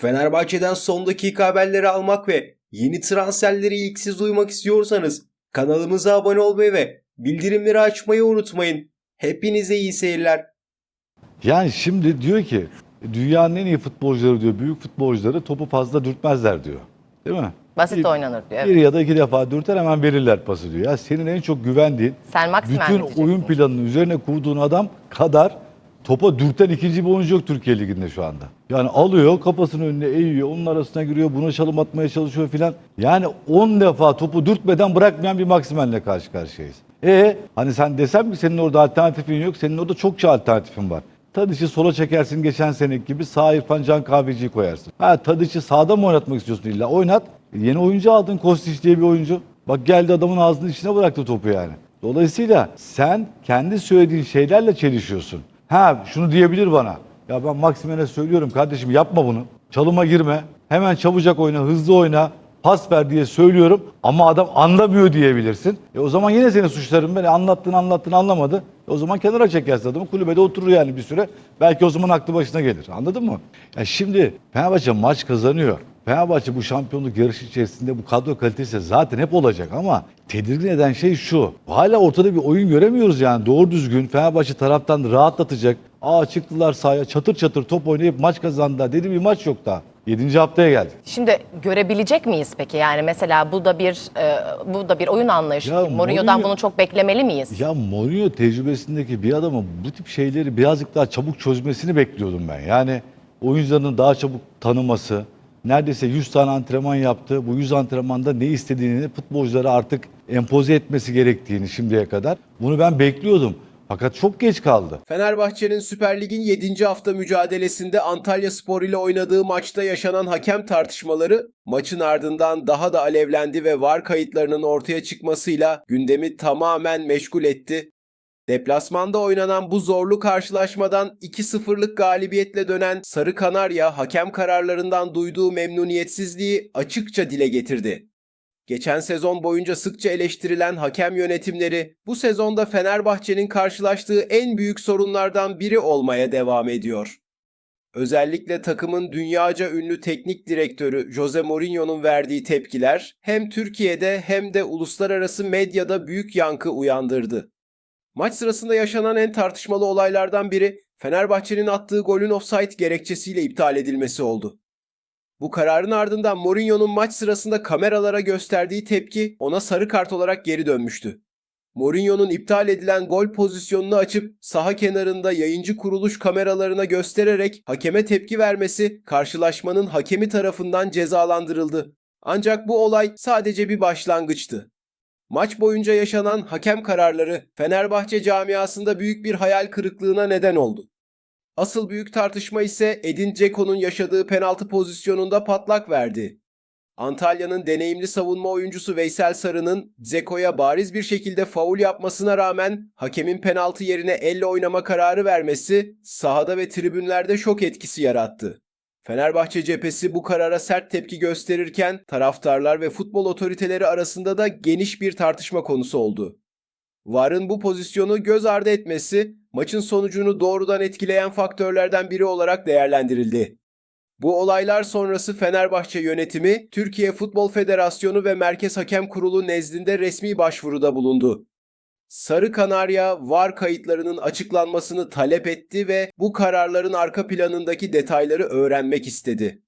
Fenerbahçe'den son dakika haberleri almak ve yeni transferleri ilk siz duymak istiyorsanız kanalımıza abone olmayı ve bildirimleri açmayı unutmayın. Hepinize iyi seyirler. Yani şimdi diyor ki dünyanın en iyi futbolcuları diyor, büyük futbolcuları topu fazla dürtmezler diyor. Değil mi? Basit Bir- oynanır diyor. Bir Evet. ya da iki defa dürter hemen verirler pası diyor. Ya senin en çok güvendiğin, Sen bütün oyun planının üzerine kurduğun adam kadar topa dürten ikinci bir oyuncu yok Türkiye Ligi'nde şu anda. Yani alıyor kafasının önüne eğiyor, onun arasına giriyor, buna çalım atmaya çalışıyor filan. Yani 10 defa topu dürtmeden bırakmayan bir Maximen'le karşı karşıyayız. E hani sen desem ki senin orada alternatifin yok, senin orada çokça alternatifin var. Tadiç'i sola çekersin geçen seneki gibi sağ İrfan Can Kahveci'yi koyarsın. Ha Tadiç'i sağda mı oynatmak istiyorsun illa? Oynat. Yeni oyuncu aldın Kostić diye bir oyuncu. Bak geldi adamın ağzının içine bıraktı topu yani. Dolayısıyla sen kendi söylediğin şeylerle çelişiyorsun. Ha şunu diyebilir bana. Ya ben Maksimen'e söylüyorum kardeşim yapma bunu. Çalıma girme. Hemen çabucak oyna, hızlı oyna. Pas ver diye söylüyorum ama adam anlamıyor diyebilirsin. E o zaman yine seni suçlarım ben. Anlattın anlattın anlamadı. E o zaman kenara çekersin adamı kulübede oturur yani bir süre. Belki o zaman aklı başına gelir. Anladın mı? Ya şimdi Fenerbahçe maç kazanıyor. Fenerbahçe bu şampiyonluk yarışı içerisinde bu kadro kalitesi zaten hep olacak ama tedirgin eden şey şu. Hala ortada bir oyun göremiyoruz yani doğru düzgün Fenerbahçe taraftan rahatlatacak. Aa çıktılar sahaya çatır çatır top oynayıp maç kazandılar dedi bir maç yok daha. 7. haftaya geldik. Şimdi görebilecek miyiz peki? Yani mesela bu da bir e, bu da bir oyun anlayışı. Ya Mourinho'dan Mourinho- bunu çok beklemeli miyiz? Ya Mourinho tecrübesindeki bir adamın bu tip şeyleri birazcık daha çabuk çözmesini bekliyordum ben. Yani oyuncularının daha çabuk tanıması, neredeyse 100 tane antrenman yaptı. Bu 100 antrenmanda ne istediğini futbolculara artık empoze etmesi gerektiğini şimdiye kadar. Bunu ben bekliyordum. Fakat çok geç kaldı. Fenerbahçe'nin Süper Lig'in 7. hafta mücadelesinde Antalya Spor ile oynadığı maçta yaşanan hakem tartışmaları maçın ardından daha da alevlendi ve VAR kayıtlarının ortaya çıkmasıyla gündemi tamamen meşgul etti. Deplasmanda oynanan bu zorlu karşılaşmadan 2-0'lık galibiyetle dönen Sarı Kanarya hakem kararlarından duyduğu memnuniyetsizliği açıkça dile getirdi. Geçen sezon boyunca sıkça eleştirilen hakem yönetimleri bu sezonda Fenerbahçe'nin karşılaştığı en büyük sorunlardan biri olmaya devam ediyor. Özellikle takımın dünyaca ünlü teknik direktörü Jose Mourinho'nun verdiği tepkiler hem Türkiye'de hem de uluslararası medyada büyük yankı uyandırdı. Maç sırasında yaşanan en tartışmalı olaylardan biri Fenerbahçe'nin attığı golün offside gerekçesiyle iptal edilmesi oldu. Bu kararın ardından Mourinho'nun maç sırasında kameralara gösterdiği tepki ona sarı kart olarak geri dönmüştü. Mourinho'nun iptal edilen gol pozisyonunu açıp saha kenarında yayıncı kuruluş kameralarına göstererek hakeme tepki vermesi karşılaşmanın hakemi tarafından cezalandırıldı. Ancak bu olay sadece bir başlangıçtı. Maç boyunca yaşanan hakem kararları Fenerbahçe camiasında büyük bir hayal kırıklığına neden oldu. Asıl büyük tartışma ise Edin Dzeko'nun yaşadığı penaltı pozisyonunda patlak verdi. Antalya'nın deneyimli savunma oyuncusu Veysel Sarı'nın Dzeko'ya bariz bir şekilde faul yapmasına rağmen hakemin penaltı yerine elle oynama kararı vermesi sahada ve tribünlerde şok etkisi yarattı. Fenerbahçe cephesi bu karara sert tepki gösterirken taraftarlar ve futbol otoriteleri arasında da geniş bir tartışma konusu oldu. VAR'ın bu pozisyonu göz ardı etmesi maçın sonucunu doğrudan etkileyen faktörlerden biri olarak değerlendirildi. Bu olaylar sonrası Fenerbahçe yönetimi Türkiye Futbol Federasyonu ve Merkez Hakem Kurulu nezdinde resmi başvuruda bulundu. Sarı Kanarya VAR kayıtlarının açıklanmasını talep etti ve bu kararların arka planındaki detayları öğrenmek istedi.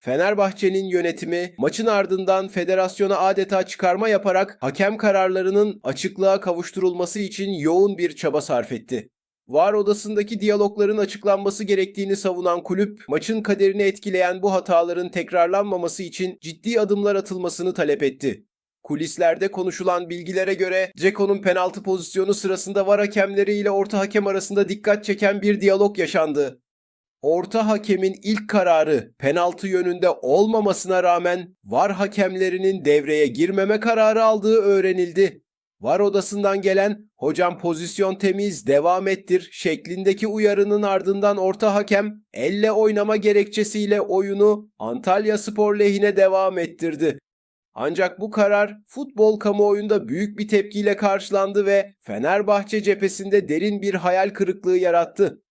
Fenerbahçe'nin yönetimi maçın ardından federasyona adeta çıkarma yaparak hakem kararlarının açıklığa kavuşturulması için yoğun bir çaba sarf etti. VAR odasındaki diyalogların açıklanması gerektiğini savunan kulüp, maçın kaderini etkileyen bu hataların tekrarlanmaması için ciddi adımlar atılmasını talep etti. Kulislerde konuşulan bilgilere göre Ceko'nun penaltı pozisyonu sırasında VAR hakemleri ile orta hakem arasında dikkat çeken bir diyalog yaşandı. Orta hakemin ilk kararı penaltı yönünde olmamasına rağmen VAR hakemlerinin devreye girmeme kararı aldığı öğrenildi. VAR odasından gelen hocam pozisyon temiz devam ettir şeklindeki uyarının ardından orta hakem elle oynama gerekçesiyle oyunu Antalya Spor lehine devam ettirdi. Ancak bu karar futbol kamuoyunda büyük bir tepkiyle karşılandı ve Fenerbahçe cephesinde derin bir hayal kırıklığı yarattı.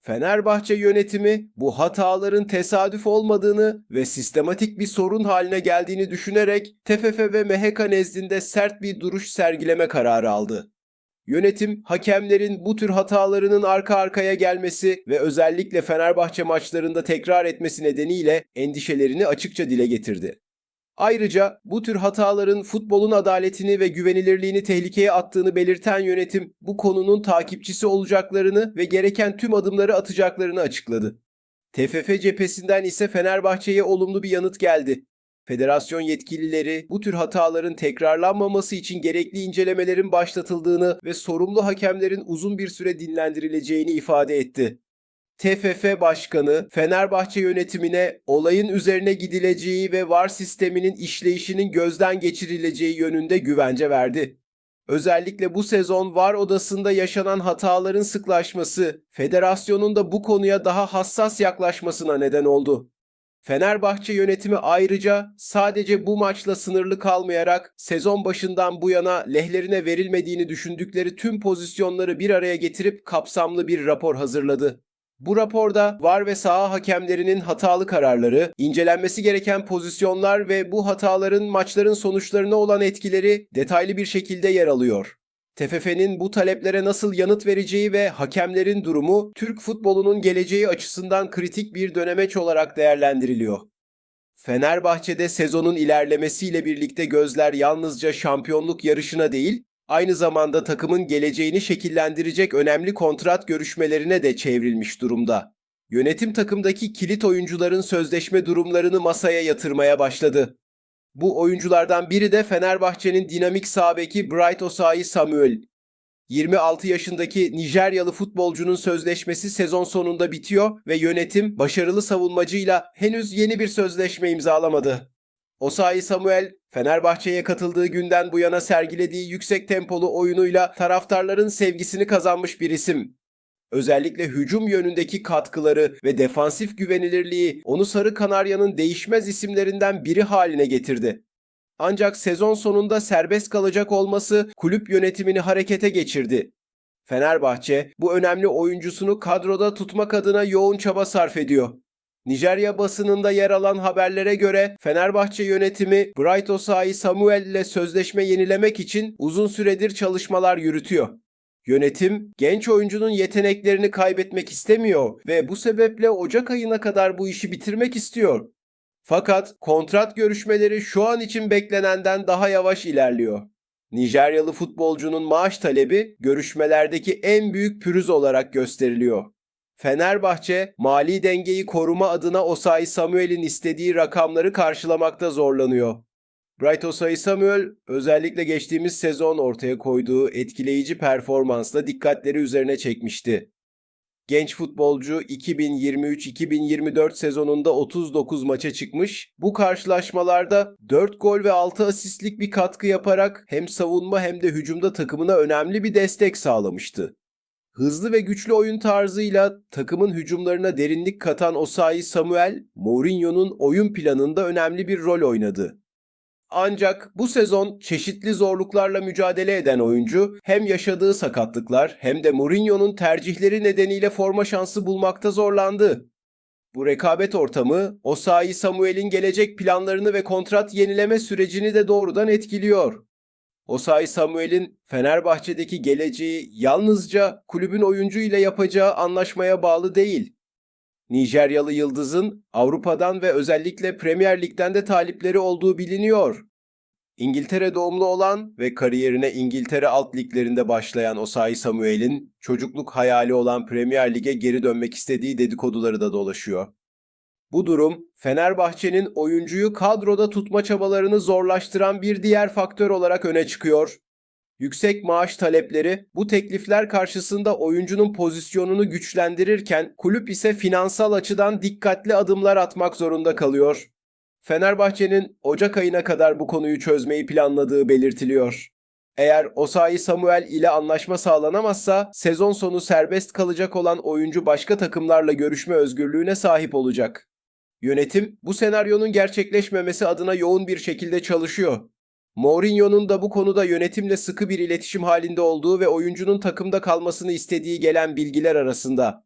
Fenerbahçe yönetimi bu hataların tesadüf olmadığını ve sistematik bir sorun haline geldiğini düşünerek TFF ve MHK nezdinde sert bir duruş sergileme kararı aldı. Yönetim, hakemlerin bu tür hatalarının arka arkaya gelmesi ve özellikle Fenerbahçe maçlarında tekrar etmesi nedeniyle endişelerini açıkça dile getirdi. Ayrıca bu tür hataların futbolun adaletini ve güvenilirliğini tehlikeye attığını belirten yönetim bu konunun takipçisi olacaklarını ve gereken tüm adımları atacaklarını açıkladı. TFF cephesinden ise Fenerbahçe'ye olumlu bir yanıt geldi. Federasyon yetkilileri bu tür hataların tekrarlanmaması için gerekli incelemelerin başlatıldığını ve sorumlu hakemlerin uzun bir süre dinlendirileceğini ifade etti. TFF Başkanı Fenerbahçe yönetimine olayın üzerine gidileceği ve VAR sisteminin işleyişinin gözden geçirileceği yönünde güvence verdi. Özellikle bu sezon VAR odasında yaşanan hataların sıklaşması, federasyonun da bu konuya daha hassas yaklaşmasına neden oldu. Fenerbahçe yönetimi ayrıca sadece bu maçla sınırlı kalmayarak sezon başından bu yana lehlerine verilmediğini düşündükleri tüm pozisyonları bir araya getirip kapsamlı bir rapor hazırladı. Bu raporda VAR ve saha hakemlerinin hatalı kararları, incelenmesi gereken pozisyonlar ve bu hataların maçların sonuçlarına olan etkileri detaylı bir şekilde yer alıyor. TFF'nin bu taleplere nasıl yanıt vereceği ve hakemlerin durumu Türk futbolunun geleceği açısından kritik bir dönemeç olarak değerlendiriliyor. Fenerbahçe'de sezonun ilerlemesiyle birlikte gözler yalnızca şampiyonluk yarışına değil, aynı zamanda takımın geleceğini şekillendirecek önemli kontrat görüşmelerine de çevrilmiş durumda. Yönetim takımdaki kilit oyuncuların sözleşme durumlarını masaya yatırmaya başladı. Bu oyunculardan biri de Fenerbahçe'nin dinamik sağ Bright Osayi Samuel. 26 yaşındaki Nijeryalı futbolcunun sözleşmesi sezon sonunda bitiyor ve yönetim başarılı savunmacıyla henüz yeni bir sözleşme imzalamadı. Osayi Samuel, Fenerbahçe'ye katıldığı günden bu yana sergilediği yüksek tempolu oyunuyla taraftarların sevgisini kazanmış bir isim. Özellikle hücum yönündeki katkıları ve defansif güvenilirliği onu Sarı Kanarya'nın değişmez isimlerinden biri haline getirdi. Ancak sezon sonunda serbest kalacak olması kulüp yönetimini harekete geçirdi. Fenerbahçe bu önemli oyuncusunu kadroda tutmak adına yoğun çaba sarf ediyor. Nijerya basınında yer alan haberlere göre Fenerbahçe yönetimi Bright Osayi Samuel ile sözleşme yenilemek için uzun süredir çalışmalar yürütüyor. Yönetim genç oyuncunun yeteneklerini kaybetmek istemiyor ve bu sebeple Ocak ayına kadar bu işi bitirmek istiyor. Fakat kontrat görüşmeleri şu an için beklenenden daha yavaş ilerliyor. Nijeryalı futbolcunun maaş talebi görüşmelerdeki en büyük pürüz olarak gösteriliyor. Fenerbahçe mali dengeyi koruma adına Osayi Samuel'in istediği rakamları karşılamakta zorlanıyor. Bright Osayi Samuel özellikle geçtiğimiz sezon ortaya koyduğu etkileyici performansla dikkatleri üzerine çekmişti. Genç futbolcu 2023-2024 sezonunda 39 maça çıkmış. Bu karşılaşmalarda 4 gol ve 6 asistlik bir katkı yaparak hem savunma hem de hücumda takımına önemli bir destek sağlamıştı. Hızlı ve güçlü oyun tarzıyla takımın hücumlarına derinlik katan Osayi Samuel, Mourinho'nun oyun planında önemli bir rol oynadı. Ancak bu sezon çeşitli zorluklarla mücadele eden oyuncu hem yaşadığı sakatlıklar hem de Mourinho'nun tercihleri nedeniyle forma şansı bulmakta zorlandı. Bu rekabet ortamı Osayi Samuel'in gelecek planlarını ve kontrat yenileme sürecini de doğrudan etkiliyor. Osayi Samuel'in Fenerbahçe'deki geleceği yalnızca kulübün oyuncu ile yapacağı anlaşmaya bağlı değil. Nijeryalı Yıldız'ın Avrupa'dan ve özellikle Premier Lig'den de talipleri olduğu biliniyor. İngiltere doğumlu olan ve kariyerine İngiltere alt liglerinde başlayan Osayi Samuel'in çocukluk hayali olan Premier Lig'e geri dönmek istediği dedikoduları da dolaşıyor. Bu durum Fenerbahçe'nin oyuncuyu kadroda tutma çabalarını zorlaştıran bir diğer faktör olarak öne çıkıyor. Yüksek maaş talepleri bu teklifler karşısında oyuncunun pozisyonunu güçlendirirken kulüp ise finansal açıdan dikkatli adımlar atmak zorunda kalıyor. Fenerbahçe'nin Ocak ayına kadar bu konuyu çözmeyi planladığı belirtiliyor. Eğer Osayi Samuel ile anlaşma sağlanamazsa sezon sonu serbest kalacak olan oyuncu başka takımlarla görüşme özgürlüğüne sahip olacak. Yönetim bu senaryonun gerçekleşmemesi adına yoğun bir şekilde çalışıyor. Mourinho'nun da bu konuda yönetimle sıkı bir iletişim halinde olduğu ve oyuncunun takımda kalmasını istediği gelen bilgiler arasında.